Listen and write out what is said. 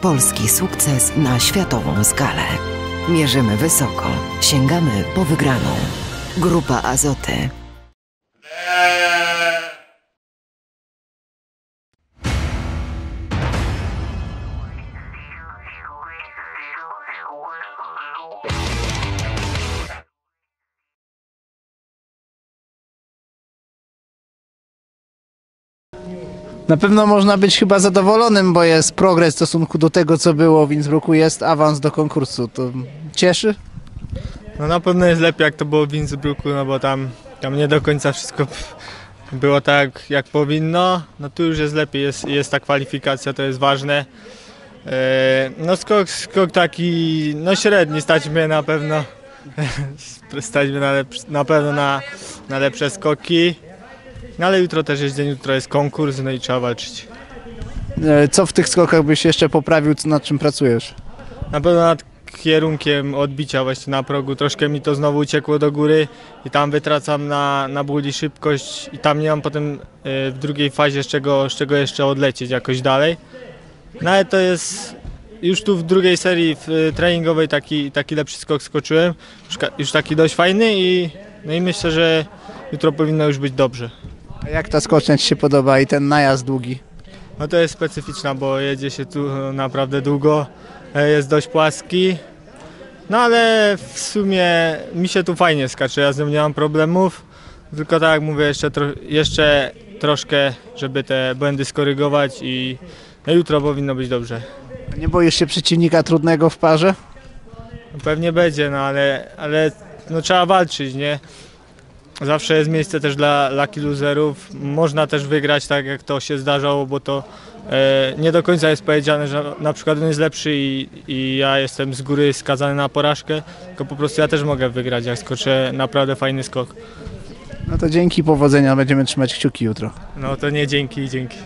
Polski sukces na światową skalę. Mierzymy wysoko, sięgamy po wygraną. Grupa Azoty. Na pewno można być chyba zadowolonym, bo jest progres w stosunku do tego, co było w Innsbrucku, jest awans do konkursu. To cieszy? No na pewno jest lepiej jak to było w Innsbrucku, no bo tam, tam nie do końca wszystko było tak jak powinno. No tu już jest lepiej, jest, jest ta kwalifikacja, to jest ważne. E, No skok, skok taki no średni, stać mnie na pewno stać mnie na, lepsz, na pewno na, na lepsze skoki. No ale jutro też jest dzień, jutro jest konkurs, no i trzeba walczyć. E, Co w tych skokach byś jeszcze poprawił, co- nad czym pracujesz? Na pewno nad kierunkiem odbicia właśnie na progu troszkę mi to znowu uciekło do góry i tam wytracam na, na buli szybkość i tam nie mam potem y, w drugiej fazie z czego, z czego jeszcze odlecieć jakoś dalej. No ale to jest już tu w drugiej serii w, y, treningowej taki, taki lepszy skok skoczyłem, już, ka- już taki dość fajny i, no i myślę, że jutro powinno już być dobrze. A jak ta skocznia Ci się podoba i ten najazd długi? No to jest specyficzna, bo jedzie się tu naprawdę długo, e, jest dość płaski. No ale w sumie mi się tu fajnie skacze, ja z nią nie mam problemów. Tylko tak jak mówię, jeszcze, tro, jeszcze troszkę, żeby te błędy skorygować i no jutro powinno być dobrze. Nie boisz się przeciwnika trudnego w parze? Pewnie będzie, no ale, ale no, trzeba walczyć, nie? Zawsze jest miejsce też dla lucky loserów. Można też wygrać tak, jak to się zdarzało, bo to e, nie do końca jest powiedziane, że na przykład on jest lepszy i, i ja jestem z góry skazany na porażkę, tylko po prostu ja też mogę wygrać, jak skoczę naprawdę fajny skok. No to dzięki, powodzenia, będziemy trzymać kciuki jutro. No to nie dzięki, dzięki.